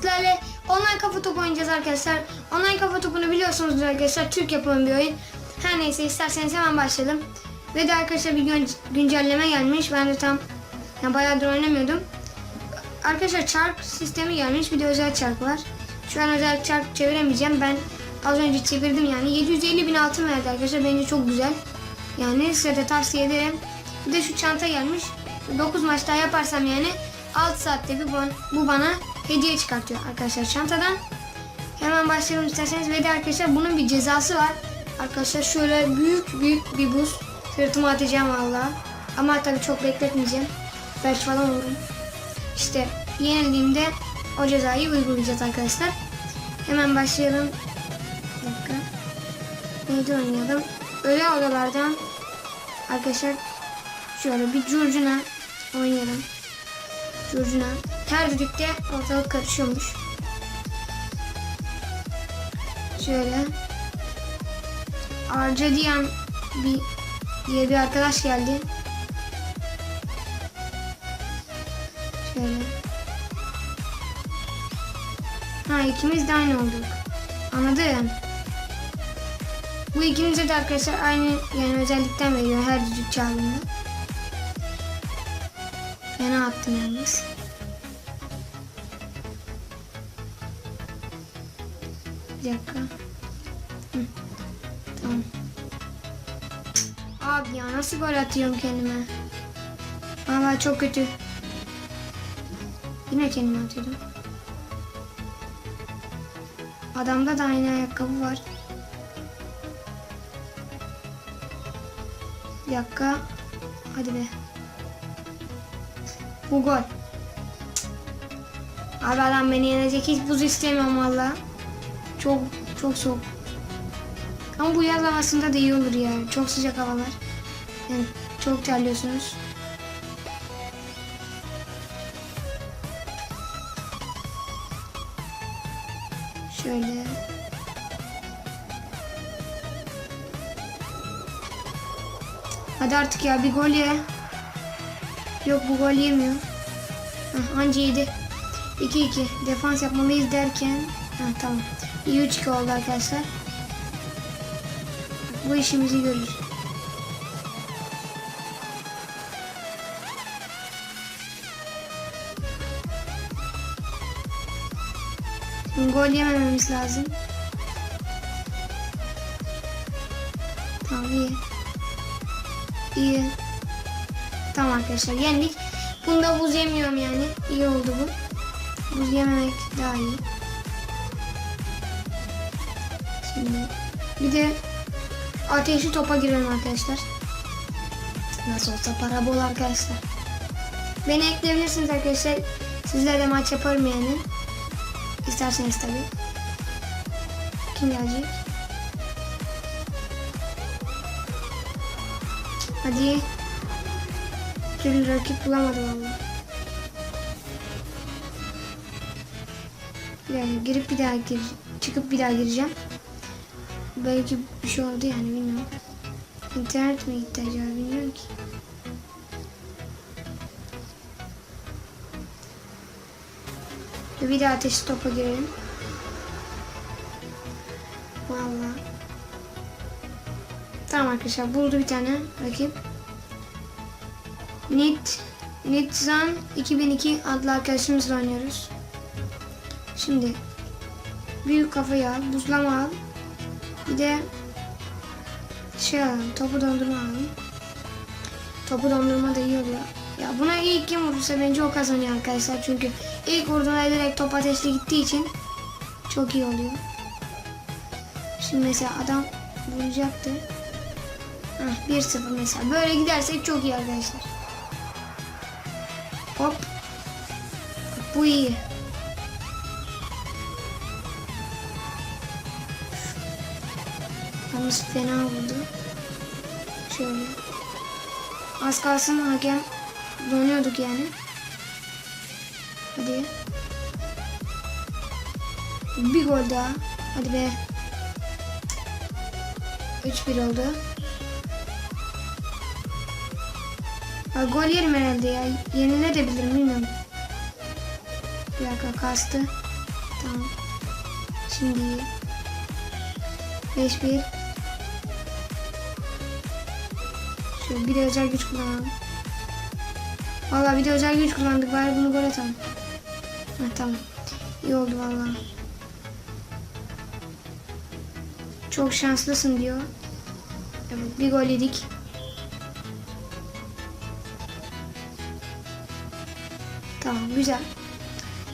sizlerle online kafa topu oynayacağız arkadaşlar. Online kafa topunu biliyorsunuz arkadaşlar. Türk yapımı bir oyun. Her neyse isterseniz hemen başlayalım. Ve de arkadaşlar bir gün, güncelleme gelmiş. Ben de tam ya bayağıdır oynamıyordum. Arkadaşlar çark sistemi gelmiş. Bir de özel çark var. Şu an özel çark çeviremeyeceğim. Ben az önce çevirdim yani. 750 bin altın verdi arkadaşlar. Bence çok güzel. Yani size de tavsiye ederim. Bir de şu çanta gelmiş. 9 maç daha yaparsam yani 6 saatte bir bon- bu bana hediye çıkartıyor arkadaşlar çantadan. Hemen başlayalım isterseniz. Ve de arkadaşlar bunun bir cezası var. Arkadaşlar şöyle büyük büyük bir buz sırtıma atacağım valla. Ama tabii çok bekletmeyeceğim. Belki falan olurum. İşte yenildiğimde o cezayı uygulayacağız arkadaşlar. Hemen başlayalım. Bir dakika. Neydi oynayalım? Öyle odalardan arkadaşlar şöyle bir curcuna oynayalım. Curcuna. Her düdükte ortalık karışıyormuş. Şöyle. Arcadian bir diye bir arkadaş geldi. Şöyle. Ha ikimiz de aynı olduk. Anladım. Bu ikimize de arkadaşlar aynı yani özellikten veriyor her düdük çaldığında. Fena attım yalnız. Bir dakika. Hı. Tamam. Abi ya nasıl gol atıyorum kendime? Valla çok kötü. Yine kendime atıyordum. Adamda da aynı ayakkabı var. Bir dakika. Hadi be. Bu gol. Abi adam beni yenecek. Hiç buz istemiyorum valla. Çok çok soğuk. Ama bu yaz havasında da iyi olur ya. Çok sıcak havalar. Yani çok terliyorsunuz. Şöyle. Hadi artık ya bir gol ye. Yok bu gol yemiyor. Heh, anca yedi. 2-2. Defans yapmalıyız derken. Heh, tamam. İyi 3-2 oldu arkadaşlar. Bu işimizi görür. Şimdi gol yemememiz lazım. Tamam iyi. İyi. Tamam arkadaşlar yendik. Bunda buz yemiyorum yani. İyi oldu bu. Buz yememek daha iyi. Şimdi bir de ateşli topa girelim arkadaşlar. Nasıl olsa para bol arkadaşlar. Beni ekleyebilirsiniz arkadaşlar. Sizlerle maç yaparım yani. İsterseniz tabii. Kim gelecek? Hadi. Bir rakip bulamadım valla. Dakika girip bir daha gir, çıkıp bir daha gireceğim. Belki bir şey oldu yani bilmiyorum. İnternet mi gitti acaba bilmiyorum ki. Bir daha ateşli topa girelim. Valla. Tamam arkadaşlar buldu bir tane rakip. Nit Nitzan 2002 adlı arkadaşımızla oynuyoruz. Şimdi büyük kafayı al, buzlama al. Bir de şey alalım, topu dondurma alalım. Topu dondurma da iyi oluyor. Ya buna ilk kim vurursa bence o kazanıyor arkadaşlar. Çünkü ilk vurduğunda direkt top ateşli gittiği için çok iyi oluyor. Şimdi mesela adam vuracaktı. Heh, 1-0 mesela. Böyle gidersek çok iyi arkadaşlar. Hop. Bu iyi. Yalnız fena vurdu. Şöyle. Az kalsın hakem donuyorduk yani. Hadi. Bir gol daha. Hadi be. 3-1 oldu. Ha, gol yerim herhalde ya. Yenilebilirim bilmiyorum. Bir dakika kastı. Tamam. Şimdi 5-1 Şöyle bir de özel güç kullanalım. Valla bir de özel güç kullandık. Bari bunu gol atalım. Ha, tamam. İyi oldu valla. Çok şanslısın diyor. Evet bir gol yedik. Tamam güzel.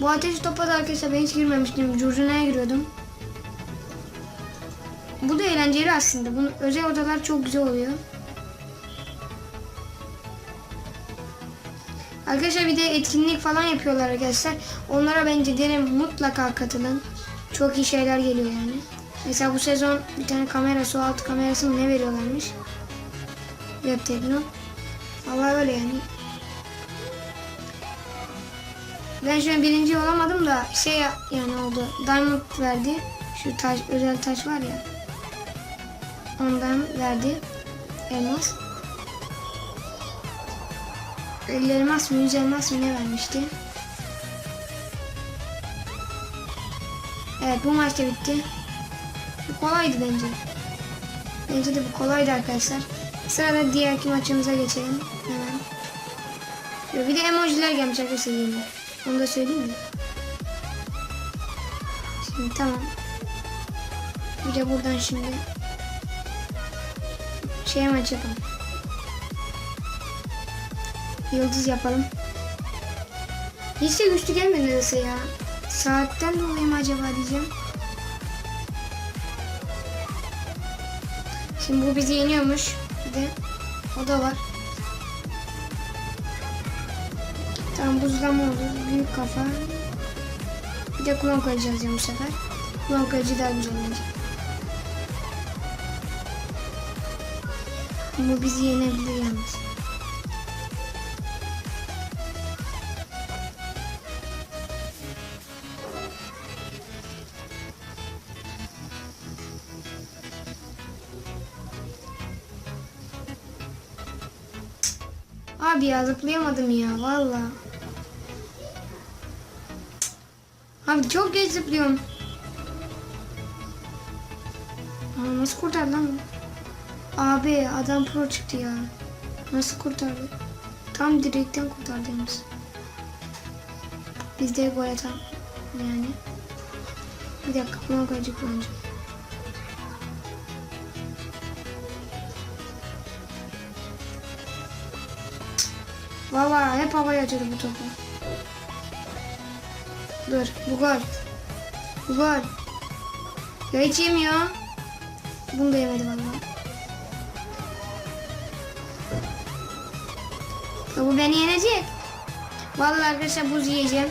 Bu ateş topa da arkadaşlar ben hiç girmemiştim. Curcuna'ya giriyordum. Bu da eğlenceli aslında. Bunun özel odalar çok güzel oluyor. Arkadaşlar bir de etkinlik falan yapıyorlar arkadaşlar. Onlara bence derim mutlaka katılın. Çok iyi şeyler geliyor yani. Mesela bu sezon bir tane kamera, su altı kamerası mı ne veriyorlarmış? Web Tekno. Vallahi öyle yani. Ben şu an birinci olamadım da şey yani oldu. Diamond verdi. Şu taş, özel taş var ya. Ondan verdi. Elmas. 50 elmas mı 100 elmas mı ne vermişti? Evet bu maç bitti. Bu kolaydı bence. Bence de bu kolaydı arkadaşlar. Sırada diğerki maçımıza geçelim. Hemen. Bir de emojiler gelmiş arkadaşlar yeni. Onu da söyleyeyim mi? Şimdi tamam. Bir de buradan şimdi şey maç yapalım. Yıldız yapalım. Hiç de güçlü gelmedi nedense ya. Saatten dolayı mı acaba diyeceğim. Şimdi bu bizi yeniyormuş. Bir de o da var. Tamam buzlama oldu. Büyük kafa. Bir de klon kalıcı alacağım bu sefer. Klon kalıcı daha güzel olacak. Bu bizi yenebilir yalnız. Abi ya zıplayamadım ya valla. Abi çok geç zıplıyorum. Aa, nasıl kurtardı lan? Abi adam pro çıktı ya. Nasıl kurtardı? Tam direkten kurtardı yalnız. Biz de gol atalım. Yani. Bir dakika bunu kaçık kullanacağım. Valla hep havaya atıyordu bu topu. Dur bu gol. Bu gol. Ya hiç yemiyor. Bunu da yemedi valla. Ya bu beni yenecek. Vallahi arkadaşlar buz yiyeceğim.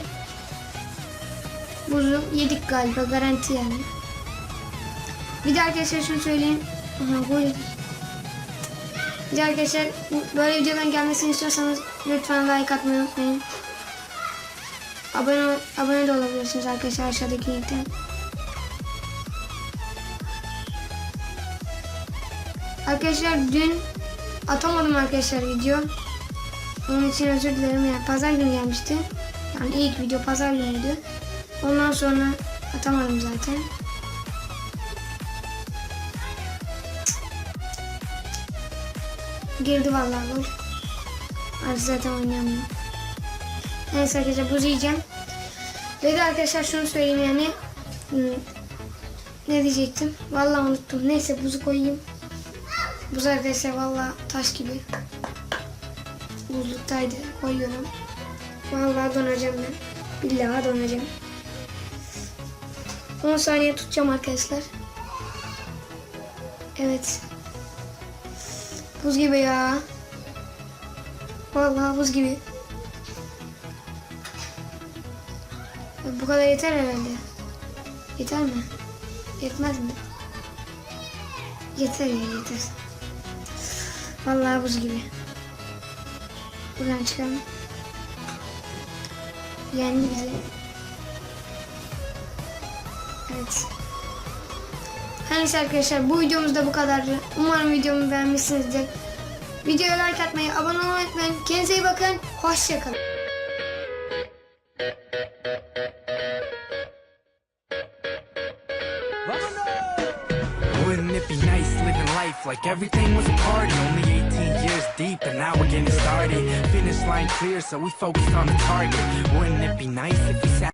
Buzu yedik galiba garanti yani. Bir de arkadaşlar şunu söyleyeyim. Aha gol yedik. De arkadaşlar böyle videoların gelmesini istiyorsanız lütfen like atmayı unutmayın. Abone, abone de olabilirsiniz arkadaşlar aşağıdaki linkten. Arkadaşlar dün atamadım arkadaşlar video. Onun için özür dilerim yani pazar günü gelmişti. Yani ilk video pazar günüydü. Ondan sonra atamadım zaten. Girdi vallahi gol. Artık zaten oynayamıyorum. Neyse arkadaşlar buz yiyeceğim. Ve de arkadaşlar şunu söyleyeyim yani. hmm, Ne diyecektim? Vallahi unuttum. Neyse buzu koyayım. Buz arkadaşlar vallahi taş gibi. Buzluktaydı. Koyuyorum. Vallahi donacağım ben. Billahi donacağım. 10 saniye tutacağım arkadaşlar. Evet. Buz gibi ya. Vallahi buz gibi. Bu kadar yeter herhalde. Yeter mi? Yetmez mi? Yeter ya yeter. Vallahi buz gibi. Buradan çıkalım. Yendi bizi. Evet. Her neyse arkadaşlar bu videomuz da bu kadardı. Umarım videomu beğenmişsinizdir. Videoya like atmayı, abone olmayı unutmayın. Kendinize iyi bakın. Hoşçakalın. Wouldn't it be nice living life like everything was a party? Only 18 years deep and now we're getting started. Finish line clear, so we focused on the target. Wouldn't it be nice if we sat